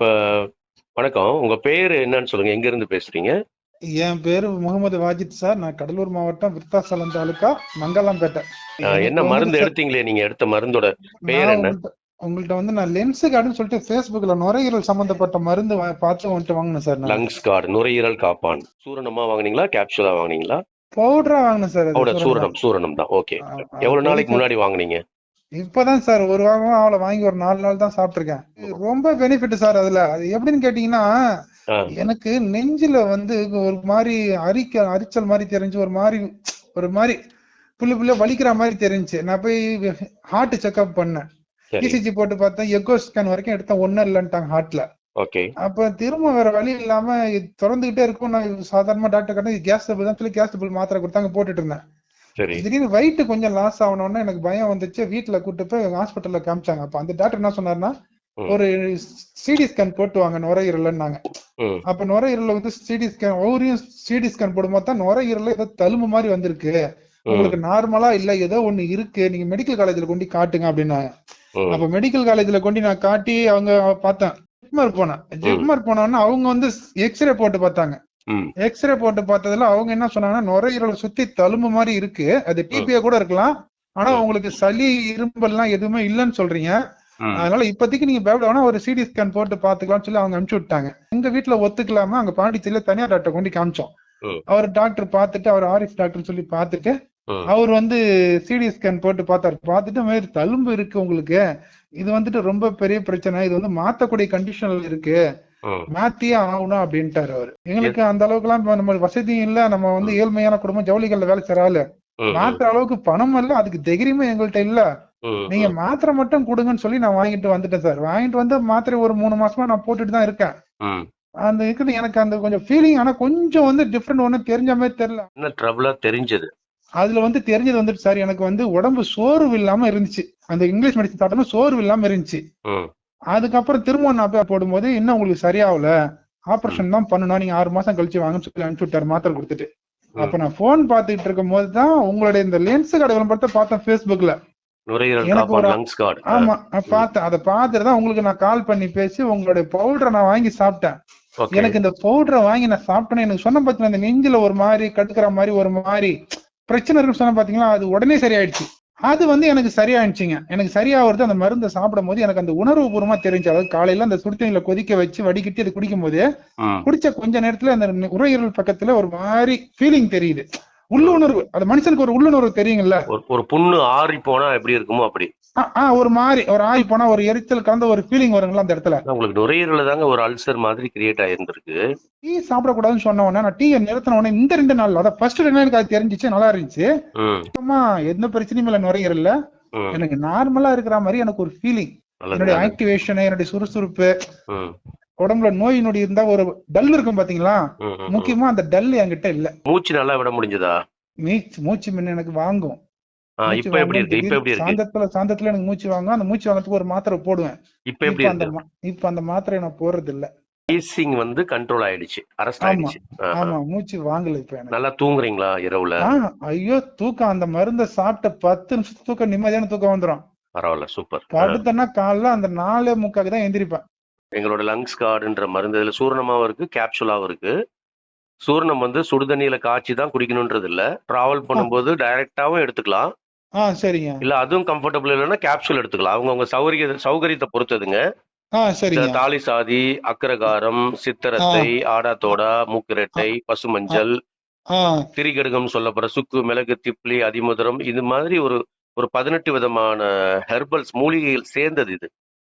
இப்ப வணக்கம். உங்க பேரு என்னன்னு சொல்லுங்க. எங்க இருந்து பேசுறீங்க? என் பேரு முகமது வாஜித் சார். நான் கடலூர் மாவட்டம் விருத்தாசலம் தாலுகா மங்கலாம்பேட்டை. என்ன மருந்து எடுத்தீங்களே நீங்க? எடுத்த மருந்தோட பேர் என்ன? உங்கள்ட்ட- வந்து நான் லென்ஸ் கார்டுன்னு சொல்லிட்டு Facebookல நுரையீரல் சம்பந்தப்பட்ட மருந்து பார்த்து வந்துட்டு வாங்கினேன் சார் லங்ஸ் கார்டு நுரையீரல் காப்பான். சூரணமா வாங்குனீங்களா? கேப்சூலா வாங்குனீங்களா? பவுடரா வாங்கினேன் சார். சூரணம். சூரணம். தான். ஓகே எவ்வளவு நாளைக்கு முன்னாடி வாங்குனீங்க? இப்பதான் சார் ஒரு வாரமா அவளை வாங்கி ஒரு நாலு நாள் தான் சாப்பிட்டிருக்கேன். ரொம்ப பெனிஃபிட் சார் அதுல. அது எப்படின்னு கேட்டீங்கன்னா எனக்கு நெஞ்சில வந்து ஒரு மாதிரி அரிக்க அரிச்சல் மாதிரி தெரிஞ்சு ஒரு மாதிரி ஒரு மாதிரி புள்ளி புள்ள வலிக்கிற மாதிரி தெரிஞ்சு நான் போய் ஹார்ட் செக்அப் பண்ணேன். இசிஜி போட்டு பார்த்தேன் எக்கோ ஸ்கேன் வரைக்கும் எடுத்தேன் ஒன்னும் இல்லைன்ட்டாங்க ஹார்ட்ல ஓகே. அப்ப திரும்ப வேற வழி இல்லாம இது திறந்துகிட்டே இருக்கும் நான் சாதாரணமா டாக்டர் கிட்ட கேஸ் டபுள் தான் சொல்லி கேஸ் டபுள் மாத்திரை கொடுத்தாங்க போட்டுட்டு இருந்தேன். சரி. திடீர்னு வயிட்டு கொஞ்சம் லாஸ் ஆகணும்னு எனக்கு பயம் வந்துச்சு. வீட்டுல கூட்டு போய் ஹாஸ்பிட்டல்ல காமிச்சாங்க. அப்ப அந்த டாக்டர் என்ன சொன்னாருன்னா ம். ஒரு சிடி ஸ்கேன் போட்டு வாங்க நுரையீரல்னாங்க அப்ப நுரையீரல்ல வந்து சிடி ஸ்கேன் ஒவ்வொரையும் சிடி ஸ்கேன் போடும்போது தான் நுரையீரல்ல ஏதோ தழும்பு மாதிரி வந்திருக்கு. உங்களுக்கு நார்மலா இல்ல ஏதோ ஒண்ணு இருக்கு. நீங்க மெடிக்கல் காலேஜ்ல கொண்டு காட்டுங்க அப்படின்னாங்க. அப்ப மெடிக்கல் காலேஜ்ல கொண்டு நான் காட்டி அவங்க பார்த்தேன். ஜிப்மர் போனேன். ஜிப்மர் போனோன்னா அவங்க வந்து எக்ஸ்ரே போட்டு பார்த்தாங்க. எக்ஸ்ரே போட்டு பார்த்ததுல அவங்க என்ன சொன்னாங்கன்னா நுரையீரலை சுத்தி தழும்பு மாதிரி இருக்கு. அது டிபிஏ கூட இருக்கலாம். ஆனா உங்களுக்கு சளி இரும்பெல்லாம் எதுவுமே இல்லைன்னு சொல்றீங்க. அதனால இப்போதைக்கு நீங்க பயப்பட ஒரு சிடி ஸ்கேன் போட்டு பாத்துக்கலாம்னு சொல்லி அவங்க அனுப்பிச்சு விட்டாங்க. எங்க வீட்டுல ஒத்துக்கலாம அங்க பாண்டிச்சேரியில தனியார் டாக்டர் கொண்டு காமிச்சோம். அவர் டாக்டர் பார்த்துட்டு அவர் ஆரிஃப் டாக்டர் சொல்லி பார்த்துட்டு ம். அவர் வந்து சிடி ஸ்கேன் போட்டு பார்த்தாரு. பார்த்துட்டு மாதிரி தழும்பு இருக்கு உங்களுக்கு. இது வந்துட்டு ரொம்ப பெரிய பிரச்சனை. இது வந்து மாத்தக்கூடிய கண்டிஷன்ல இருக்கு. மாத்தியே ஆகணும் அப்படின்ட்டாரு அவரு. எங்களுக்கு அந்த அளவுக்கு எல்லாம் நம்ம வசதியும் இல்ல நம்ம வந்து ஏழ்மையான குடும்பம் ஜவுளிகள்ல வேலை செய்யற ஆளு. ம், மாத்துற அளவுக்கு பணம் இல்ல அதுக்கு தைரியமும் எங்கள்கிட்ட இல்ல. நீங்க மாத்திரை மட்டும் கொடுங்கன்னு சொல்லி நான் வாங்கிட்டு வந்துட்டேன் சார். வாங்கிட்டு வந்து மாத்திரை ஒரு மூணு மாசமா நான் போட்டுட்டு தான் இருக்கேன். அந்த இருக்குது எனக்கு அந்த கொஞ்சம் ஃபீலிங் ஆனா கொஞ்சம் வந்து டிஃப்ரெண்ட் ஒன்னும் தெரிஞ்ச மாதிரி தெரியல. என்ன ட்ரபிளா தெரிஞ்சது? அதுல வந்து தெரிஞ்சது வந்துட்டு சார் எனக்கு வந்து உடம்பு சோர்வு இல்லாம இருந்துச்சு. அந்த இங்கிலீஷ் மெடிசன் சாப்பிட்டோம் சோர்வு இல்லாம இருந்துச்சு. அதுக்கப்புறம் திரும்ப நான் போய் போடும்போது இன்னும் உங்களுக்கு சரியாகல. ஆபரேஷன் தான் பண்ணணும். நீங்க ஆறு மாசம் கழிச்சு வாங்கன்னு சொல்லி அனுப்பிச்சு விட்டாரு. மாத்திரை கொடுத்துட்டு. அப்ப நான் போன் பாத்துக்கிட்டு இருக்கும் போது தான் உங்களுடைய இந்த லென்ஸ் கடை விளம்பரத்தை பார்த்தேன் கார்டு ஆமா பார்த்தேன். அதை பார்த்துட்டு தான் உங்களுக்கு நான் கால் பண்ணி பேசி உங்களுடைய பவுடரை நான் வாங்கி சாப்பிட்டேன். எனக்கு இந்த பவுடரை வாங்கி நான் சாப்பிட்டேன்னு எனக்கு சொன்ன பாத்தீங்கன்னா இந்த நெஞ்சில ஒரு மாதிரி கடுக்கிற மாதிரி ஒரு மாதிரி பிரச்சனை இருக்குன்னு சொன்ன பாத்தீங்களா அது உடனே சரியாயிடுச்சு. அது வந்து எனக்கு சரியாயிடுச்சுங்க. எனக்கு சரியாகிறது அந்த மருந்தை சாப்பிடும் போது எனக்கு அந்த உணர்வு பூர்வமா தெரிஞ்சு அதாவது காலையில அந்த சுடுதண்ணில கொதிக்க வச்சு வடிகட்டி அது குடிக்கும் போது குடிச்ச கொஞ்ச நேரத்துல அந்த நுரையீரல் பக்கத்துல ஒரு மாதிரி ஃபீலிங் தெரியுது. உள்ளுணர்வு. அது மனுஷனுக்கு ஒரு உள்ளுணர்வு தெரியுங்கல்ல ஒரு புண்ணு ஆறி போனா எப்படி இருக்குமோ அப்படி. ஆ, ஆ, ஒரு மாதிரி ஒரு ஆய் போனா ஒரு எரிச்சல் கலந்த ஒரு ஃபீலிங் வருங்களா அந்த இடத்துல? உங்களுக்கு நுரையீரல தாங்க ஒரு அல்சர் மாதிரி கிரியேட் ஆயிருந்திருக்கு. டீ சாப்பிடக்கூடாதுன்னு சொன்ன உடனே நான் டீயை நிறுத்தின உடனே இந்த ரெண்டு நாள் அதான் ஃபர்ஸ்ட் ரெண்டு நாளுக்கு அது தெரிஞ்சிச்சு நல்லா இருந்துச்சு. சுத்தமா எந்த பிரச்சனையும் இல்லை நுரையீரல்ல. எனக்கு நார்மலா இருக்கிற மாதிரி எனக்கு ஒரு ஃபீலிங் என்னுடைய. ஆக்டிவேஷன் என்னுடைய சுறுசுறுப்பு. உடம்புல நோய் நொடி இருந்தா ஒரு டல் இருக்கும் பாத்தீங்களா. முக்கியமா அந்த டல் என்கிட்ட இல்ல. மூச்சு நல்லா விட முடிஞ்சதா? மூச்சு மூச்சு முன்ன எனக்கு வாங்கும். இப்ப எப்படி இருக்கு? இப்ப எப்படி இருக்கு? சாந்தத்துல சாந்தத்துல எனக்கு மூச்சு வாங்கும். அந்த மூச்சு வாங்கறதுக்கு ஒரு மாத்திரை போடுவேன். இப்ப எப்படி அந்த இப்ப அந்த மாத்திரை நான் போடுறது இல்ல ஐசிங் வந்து கண்ட்ரோல் ஆயிடுச்சு. அரெஸ்ட். ஆயிடுச்சு. ஆமா மூச்சு வாங்கல இப்ப நல்லா தூங்குறீங்களா இரவுல? ஐயோ தூக்கம். அந்த மருந்தை சாப்பிட்ட பத்து நிமிஷம் தூக்கம் நிம்மதியான தூக்கம் வந்துரும். பரவாயில்ல சூப்பர். படுத்தனா காலைல அந்த நாலே முக்காக்கு தான் எந்திரிப்பேன். எங்களோட லங்ஸ் கார்டுன்ற மருந்து இதுல சூரணமாவும் இருக்கு கேப்சூலாவும் இருக்கு. சூரணம் வந்து சுடுதண்ணியில காய்ச்சி தான் குடிக்கணும்ன்றது இல்ல. டிராவல் பண்ணும்போது டைரக்டாவும் எடுத்துக்கலாம். ஆ சரிங்க. இல்ல அதுவும் கம்ஃபர்டபுள் இல்லைன்னா கேப்சூல் எடுத்துக்கலாம். அவங்க உங்க சௌகரிய சௌகரியத்தை பொறுத்ததுங்க தாலி சாதி அக்கரகாரம் சித்தரத்தை ஆடாத்தோடா மூக்கிரட்டை பசுமஞ்சள் திரிகடுகம் சொல்லப்படுற சுக்கு மிளகு திப்ளி அதிமுதரம் இது மாதிரி ஒரு ஒரு பதினெட்டு விதமான ஹெர்பல்ஸ் மூலிகைகள் சேர்ந்தது இது.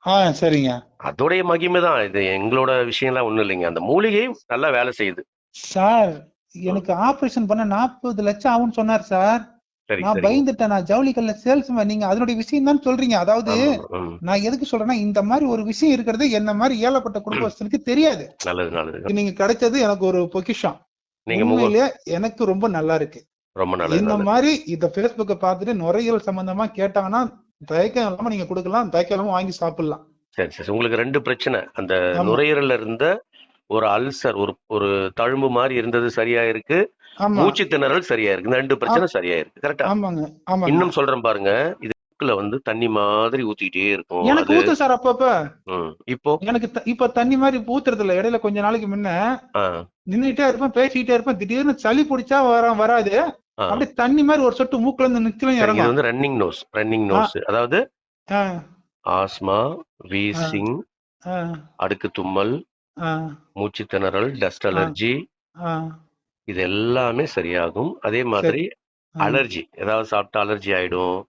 ஆ சரிங்க. அதோடைய மகிமை தான். இது எங்களோட விஷயம்லாம் ஒண்ணும் இல்லைங்க. அந்த மூலிகை நல்லா வேலை செய்யுது. சார் எனக்கு ஆபரேஷன் பண்ண நாற்பது லட்சம் ஆகும்னு சொன்னார் சார். சரி நான் சரி பயந்துட்டேன். நான் ஜவுளிக்கல்ல சேல்ஸ்மேன். நீங்க அதனுடைய விஷயம் தான் சொல்றீங்க. அதாவது நான் எதுக்கு சொல்றேன்னா இந்த மாதிரி ஒரு விஷயம் இருக்கிறது என்ன மாதிரி ஏழப்பட்ட குடும்பஸ்தனுக்கு தெரியாது. நல்லது நல்லது. நீங்க கிடைச்சது எனக்கு ஒரு பொக்கிஷம். நீங்க முக உண்மையிலேயே எனக்கு ரொம்ப நல்லா இருக்கு. ரொம்ப நல்லது இந்த நல்லது. மாதிரி இந்த Facebookஅ பார்த்துட்டு நுரையீரல் சம்பந்தமா கேட்டாங்கன்னா தயக்கம் இல்லாம நீங்க கொடுக்கலாம். தயக்கம் இல்லாம வாங்கி சாப்பிடலாம். சரி சரி. உங்களுக்கு ரெண்டு பிரச்சனை. அந்த. நுரையீரல்ல இருந்த ஒரு அல்சர் ஒரு ஒரு தழும்பு மாதிரி இருந்தது சரியா இருக்கு மூச்சு திணறல் சரியா இருக்கு இந்த ரெண்டு பிரச்சனை சரியா இருக்கு கரெக்டா? ஆமாங்க இன்னும் சொல்றேன் பாருங்க. இது வந்து தண்ணி மாதிரி ஊத்திக்கிட்டே இருக்கும். எனக்கு ஊத்து சார் அப்பப்ப. இப்போ? எனக்கு இப்ப தண்ணி மாதிரி ஊத்துறது இல்ல இடையில கொஞ்ச நாளைக்கு முன்ன நின்னுட்டே இருப்பேன் பேசிக்கிட்டே இருப்பேன். திடீர்னு சளி பிடிச்சா வர வராது. ஆ. அப்படியே தண்ணி மாதிரி ஒரு சொட்டு மூக்குல இருந்து நிச்சயம் இறங்கும். வந்து ரன்னிங் நோஸ் ரன்னிங் நோஸ் அதாவது ஆஸ்மா வீசிங் அடுக்கு தும்மல் மூச்சு திணறல் டஸ்ட் அலர்ஜி இது எல்லாமே சரியாகும். அதே மாதிரி அலர்ஜி ஏதாவது சாப்பிட்டா அலர்ஜி ஆயிடும்.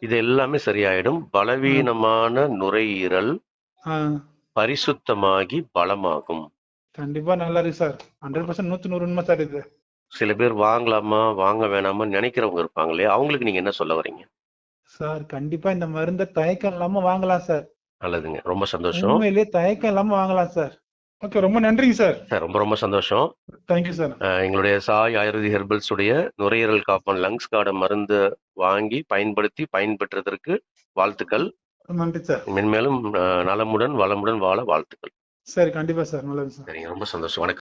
இது எல்லாமே சரியாயிடும். பலவீனமான நுரையீரல். பரிசுத்தமாகி பலமாகும். கண்டிப்பா நல்லா இருக்கு சார். ஹண்ட்ரட் பர்சன்ட் நூத்தி நூறு உண்மை சார் இது. சில பேர் வாங்கலாமா வாங்க வேணாமா நினைக்கிறவங்க இருப்பாங்களே அவங்களுக்கு நீங்க என்ன சொல்ல வரீங்க சார் கண்டிப்பா இந்த மருந்தை தயக்கம் இல்லாம வாங்கலாம் சார். நல்லதுங்க. ரொம்ப சந்தோஷம். உண்மையிலேயே தயக்கம் இல்லாம வாங்கலாம் சார். ஓகே ரொம்ப நன்றிங்க சார். சார், ரொம்ப ரொம்ப சந்தோஷம். தேங்க்யூ சார் எங்களுடைய சாய் ஆயுர்வேதி ஹெர்பல்ஸ் உடைய நுரையீரல் காப்பன் லங்ஸ் கார்டு மருந்து வாங்கி பயன்படுத்தி பயன்பெற்றதற்கு வாழ்த்துக்கள். நன்றி சார். மென்மேலும் நலமுடன் வளமுடன் வாழ வாழ்த்துக்கள். சரி கண்டிப்பா சார். நல்லது சார். சரிங்க ரொம்ப சந்தோஷம். வணக்கம்.